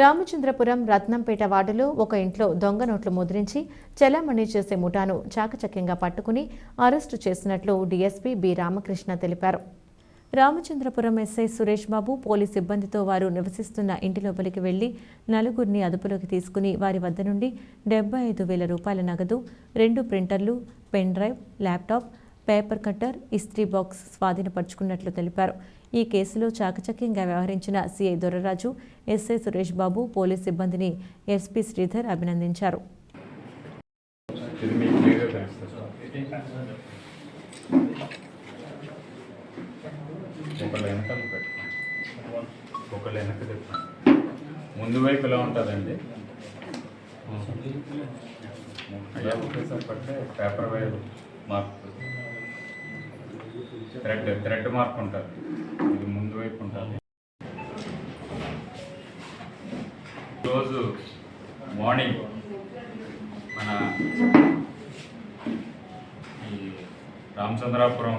రామచంద్రపురం రత్నంపేట వార్డులో ఒక ఇంట్లో దొంగ నోట్లు ముద్రించి చెలామణి చేసే ముఠాను చాకచక్యంగా పట్టుకుని అరెస్టు చేసినట్లు డీఎస్పీ బి రామకృష్ణ తెలిపారు. రామచంద్రపురం ఎస్ఐ సురేష్ బాబు పోలీస్ సిబ్బందితో వారు నివసిస్తున్న ఇంటి లోపలికి వెళ్ళి నలుగురిని అదుపులోకి తీసుకుని వారి వద్ద నుండి డెబ్బై ఐదు వేల రూపాయల నగదు రెండు ప్రింటర్లు pen drive laptop paper cutter ఇస్త్రీ బాక్స్ స్వాధీనపరుచుకున్నట్లు తెలిపారు. ఈ కేసులో చాకచక్యంగా వ్యవహరించిన CI Doraraju SI Suresh Babu police సిబ్బందిని ఎస్పీ శ్రీధర్ అభినందించారు. ముందు వైపు ఎలా ఉంటుందండి? అయ్యా ఒకేసారి పడితే పేపర్ వైపు మార్క్ థ్రెడ్ థ్రెడ్ మార్క్ ఉంటుంది. ఇది ముందు వైపు ఉంటుంది. రోజు మార్నింగ్ మన ఈ రామచంద్రాపురం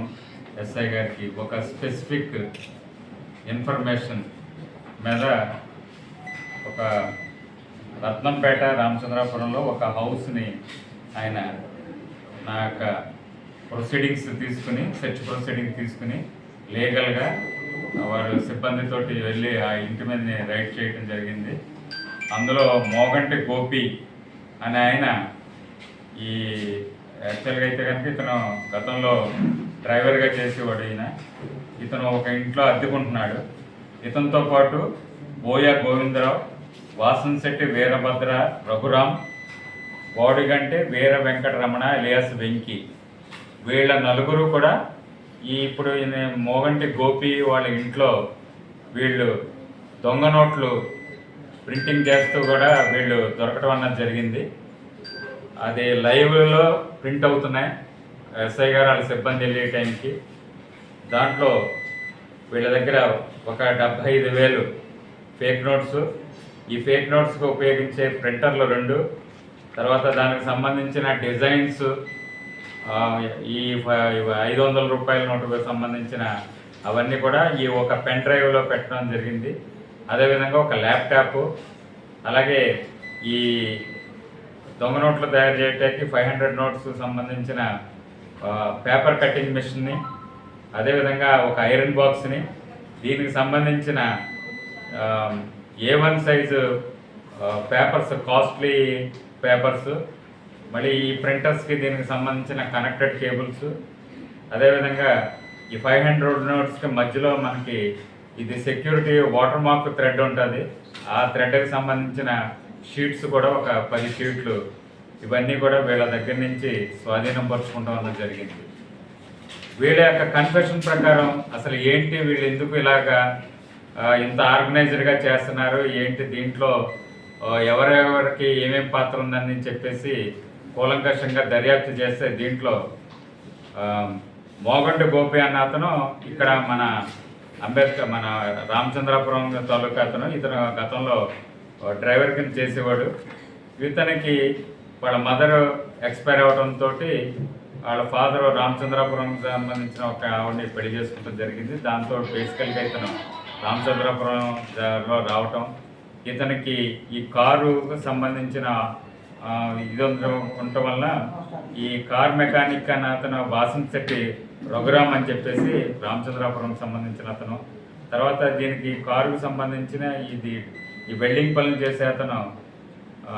ఎస్ఐ గారికి ఒక స్పెసిఫిక్ ఇన్ఫర్మేషన్ మీద ఒక రత్నంపేట రామచంద్రాపురంలో ఒక హౌస్ని ఆయన నా యొక్క ప్రొసీడింగ్స్ తీసుకుని సెర్చ్ ప్రొసీడింగ్ తీసుకుని లీగల్గా వారు సిబ్బందితోటి వెళ్ళి ఆ ఇంటి మీద రైడ్ చేయడం జరిగింది. అందులో మోగంటి గోపి అనే ఆయన ఈ యాక్చువల్గా అయితే కనుక ఇతను గతంలో డ్రైవర్గా చేసేవాడు ఈయన. ఇతను ఒక ఇంట్లో అద్దెకుంటున్నాడు. ఇతనితో పాటు బోయ గోవిందరావు వాసన్శెట్టి వీరభద్ర రఘురాం బోడిగంటే వీర వెంకటరమణ ఎలియాస్ వెంకి. వీళ్ళ నలుగురు కూడా ఈ ఇప్పుడు మోగంటి గోపి వాళ్ళ ఇంట్లో వీళ్ళు దొంగ నోట్లు ప్రింటింగ్ చేస్తూ కూడా వీళ్ళు దొరకటం అన్నది జరిగింది. అది లైవ్లో ప్రింట్ అవుతున్నాయి. ఎస్ఐ గారు వాళ్ళ సిబ్బంది వెళ్ళే టైంకి. దాంట్లో వీళ్ళ దగ్గర ఒక డెబ్భై ఐదు వేలు ఫేక్ నోట్స్. ఈ ఫేక్ నోట్స్కి ఉపయోగించే ప్రింటర్లు రెండు. తర్వాత దానికి సంబంధించిన డిజైన్స్ ఈ ఐదు వందల రూపాయల నోటుకు సంబంధించిన అవన్నీ కూడా ఈ ఒక పెన్ డ్రైవ్లో పెట్టడం జరిగింది. అదేవిధంగా ఒక ల్యాప్టాప్ అలాగే ఈ దొంగ నోట్లు తయారు చేయడానికి ఫైవ్ హండ్రెడ్ నోట్స్ సంబంధించిన పేపర్ కట్టింగ్ మిషన్ని అదేవిధంగా ఒక ఐరన్ బాక్స్ని దీనికి సంబంధించిన A one size papers costly papers మళ్ళీ ఈ ప్రింటర్స్కి దీనికి సంబంధించిన కనెక్టెడ్ కేబుల్స్ అదేవిధంగా ఈ ఫైవ్ హండ్రెడ్ నోట్స్కి మధ్యలో మనకి ఇది సెక్యూరిటీ వాటర్ మార్క్ థ్రెడ్ ఉంటుంది. ఆ థ్రెడ్కి సంబంధించిన షీట్స్ కూడా ఒక పది షీట్లు ఇవన్నీ కూడా వీళ్ళ దగ్గర నుంచి స్వాధీనం పరుచుకుంటాం అన్నది జరిగింది. వీళ్ళ యొక్క కన్ఫెషన్ ప్రకారం అసలు ఏంటి వీళ్ళు ఎందుకు ఇలాగా ఇంత ఆర్గనైజ్డ్గా చేస్తున్నారు? ఏంటి దీంట్లో ఎవరెవరికి ఏమేమి పాత్ర ఉందని చెప్పేసి కూలంకషంగా దర్యాప్తు చేస్తే దీంట్లో మోగండు గోపి అన్న అతను ఇక్కడ మన అంబేద్కర్ మన రామచంద్రాపురం తాలూకా అతను ఇతను గతంలో డ్రైవర్ కింద చేసేవాడు. ఇతనికి వాళ్ళ మదర్ ఎక్స్పైర్ అవడంతో వాళ్ళ ఫాదర్ రామచంద్రాపురం సంబంధించిన ఒక ఆవిడని పెళ్ళి చేసుకోవడం జరిగింది. దాంతో బేసికల్గా ఇతను రామచంద్రాపురంలో రావటం ఇతనికి ఈ కారుకు సంబంధించిన ఇదంతం ఉండటం వల్ల ఈ కార్ మెకానిక్ అని అతను వాసన శెట్టి రఘురామ్ అని చెప్పేసి రామచంద్రాపురం సంబంధించిన అతను. తర్వాత దీనికి కారుకు సంబంధించిన ఇది ఈ వెల్డింగ్ పనులు చేసే అతను ఆ,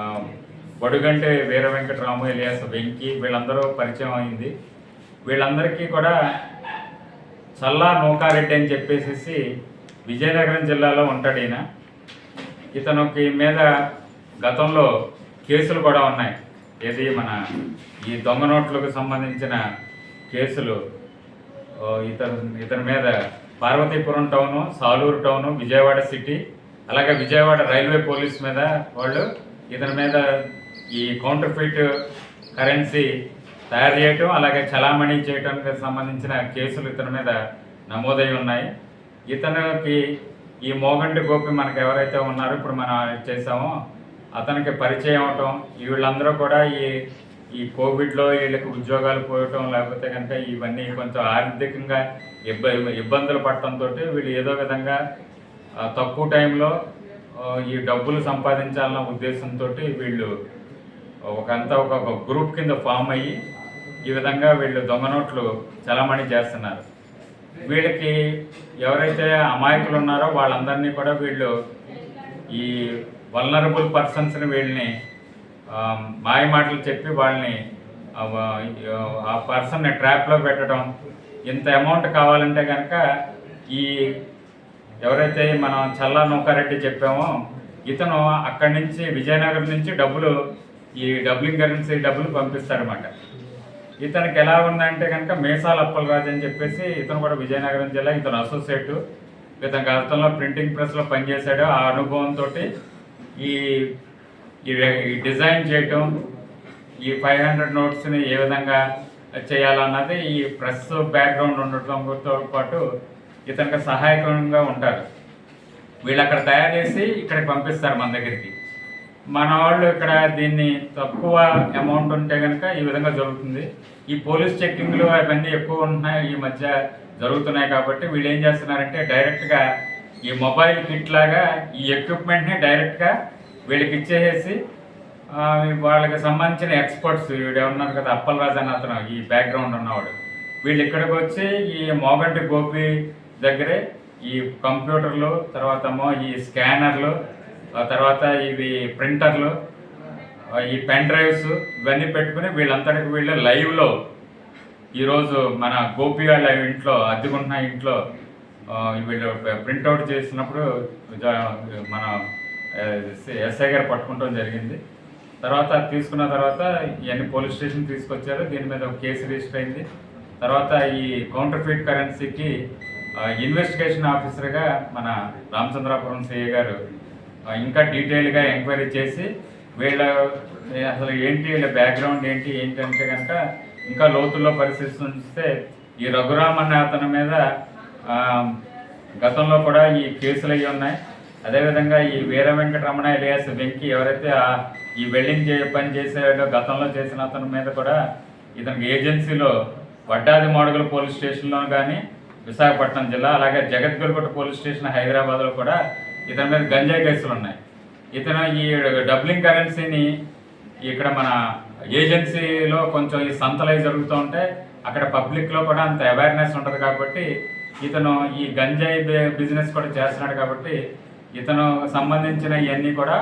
బడుగంటే వీర వెంకటరాము ఎలియాస్ వెంకి వీళ్ళందరూ పరిచయం అయింది. వీళ్ళందరికీ కూడా చల్లా నూకారెడ్డి అని చెప్పేసి విజయనగరం జిల్లాలో ఉంటాడు ఈయన. ఇతనికి మీద గతంలో కేసులు కూడా ఉన్నాయి. ఏది మన ఈ దొంగ నోట్లకు సంబంధించిన కేసులు ఇతను ఇతని మీద Parvathipuram town Saluru town Vijayawada city అలాగే విజయవాడ రైల్వే పోలీస్ మీద వాళ్ళు ఇతని మీద ఈ కౌంటర్ ఫిట్ కరెన్సీ తయారు చేయటం అలాగే చలామణి చేయటానికి సంబంధించిన కేసులు ఇతని మీద నమోదై ఉన్నాయి. ఇతనికి ఈ మోగంటి గోపి మనకు ఎవరైతే ఉన్నారో ఇప్పుడు మనం చేసామో అతనికి పరిచయం అవటం వీళ్ళందరూ కూడా ఈ ఈ కోవిడ్లో వీళ్ళకి ఉద్యోగాలు పోయటం లేకపోతే కనుక ఇవన్నీ కొంచెం ఆర్థికంగా ఇబ్బ ఇబ్బందులు పడటంతో వీళ్ళు ఏదో విధంగా తక్కువ టైంలో ఈ డబ్బులు సంపాదించాలన్న ఉద్దేశంతో వీళ్ళు ఒకంతా ఒక ఒక గ్రూప్ కింద ఫామ్ అయ్యి ఈ విధంగా వీళ్ళు దొంగ నోట్లు చలామణి చేస్తున్నారు. వీళ్ళకి ఎవరైతే అమాయకులు ఉన్నారో వాళ్ళందరినీ కూడా వీళ్ళు ఈ వల్నరబుల్ పర్సన్స్ని వీళ్ళని మాయ మాటలు చెప్పి వాళ్ళని ఆ, పర్సన్ని ట్రాప్లో పెట్టడం ఇంత అమౌంట్ కావాలంటే కనుక ఈ ఎవరైతే మనం చల్లా నౌకారెడ్డి చెప్పామో ఇతను అక్కడి నుంచి విజయనగరం నుంచి డబ్బులు ఈ డబ్లింగ్ కరెన్సీ డబ్బులు పంపిస్తాడనమాట ఇతనికి ఎలా ఉందంటే కనుక మేసాల అప్పలరాజు అని చెప్పేసి ఇతను కూడా విజయనగరం జిల్లా ఇతను అసోసియేట్ ఇతను గతంలో ప్రింటింగ్ ప్రెస్లో పనిచేశాడు. ఆ అనుభవంతో ఈ ఈ డిజైన్ చేయటం ఈ ఫైవ్ హండ్రెడ్ నోట్స్ని ఏ విధంగా చేయాలన్నది ఈ ప్రెస్ బ్యాక్గ్రౌండ్ ఉండటంతో పాటు ఇతనికి సహాయకంగా ఉంటారు. వీళ్ళు అక్కడ తయారు చేసి ఇక్కడికి పంపిస్తారు మన దగ్గరికి. మన వాళ్ళు ఇక్కడ దీన్ని తక్కువ అమౌంట్ ఉంటే కనుక ఈ విధంగా జరుగుతుంది. ఈ పోలీస్ చెక్కింగ్లు అవన్నీ ఎక్కువ ఉంటున్నాయి ఈ మధ్య జరుగుతున్నాయి కాబట్టి వీళ్ళు ఏం చేస్తున్నారంటే డైరెక్ట్గా ఈ మొబైల్ కిట్ లాగా ఈ ఎక్విప్మెంట్ని డైరెక్ట్గా వీళ్ళకి ఇచ్చేసేసి వాళ్ళకి సంబంధించిన ఎక్స్పర్ట్స్ వీడు ఉన్నారు కదా అప్పలరాజు అని అతను ఈ బ్యాక్గ్రౌండ్ ఉన్నవాడు. వీళ్ళు ఇక్కడికి వచ్చి ఈ మోగంటి గోపి దగ్గరే ఈ కంప్యూటర్లు తర్వాత ఈ స్కానర్లు ఆ తర్వాత ఇవి ప్రింటర్లు ఈ పెన్ డ్రైవ్స్ ఇవన్నీ పెట్టుకుని వీళ్ళంతటికి వీళ్ళు లైవ్లో ఈరోజు మన గోపి వాళ్ళ ఇంట్లో అద్దెకుంటున్న ఇంట్లో వీళ్ళు ప్రింట్అవుట్ చేసినప్పుడు జ- మన ఎస్ఐ గారు పట్టుకుంటాం జరిగింది. తర్వాత తీసుకున్న తర్వాత ఇవన్నీ పోలీస్ స్టేషన్ తీసుకొచ్చారు. దీని మీద ఒక కేసు రిజిస్టర్ అయింది. తర్వాత ఈ కౌంటర్ ఫీట్ కరెన్సీకి ఇన్వెస్టిగేషన్ ఆఫీసర్గా మన రామచంద్రాపురం సిఐ గారు ఇంకా డీటెయిల్గా ఎంక్వైరీ చేసి వీళ్ళ అసలు ఏంటి వీళ్ళ బ్యాక్గ్రౌండ్ ఏంటి ఏంటంటే కనుక ఇంకా లోతుల్లో పరిశీలిస్తే ఈ రఘురామ్ అనే అతని మీద గతంలో కూడా ఈ కేసులు అయ్యి ఉన్నాయి. అదేవిధంగా ఈ వీర వెంకటరమణ ఎలియాస్ వెంకీ ఎవరైతే ఈ వెల్డింగ్ చే పని చేసాడో గతంలో చేసిన అతని మీద కూడా ఇతనికి ఏజెన్సీలో వడ్డాది మాడుగుల పోలీస్ స్టేషన్లో కానీ విశాఖపట్నం జిల్లా అలాగే జగద్గురుగుట్ట పోలీస్ స్టేషన్ హైదరాబాద్లో కూడా ఇతని మీద గంజాయి కేసులు ఉన్నాయి. ఇతను ఈ డబ్లింగ్ కరెన్సీని ఇక్కడ మన ఏజెన్సీలో కొంచెం ఈ సంతలై జరుగుతూ ఉంటే అక్కడ పబ్లిక్లో కూడా అంత అవేర్నెస్ ఉంటుంది కాబట్టి ఇతను ఈ గంజాయి బిజినెస్ కూడా చేస్తున్నాడు కాబట్టి ఇతను సంబంధించిన ఇవన్నీ కూడా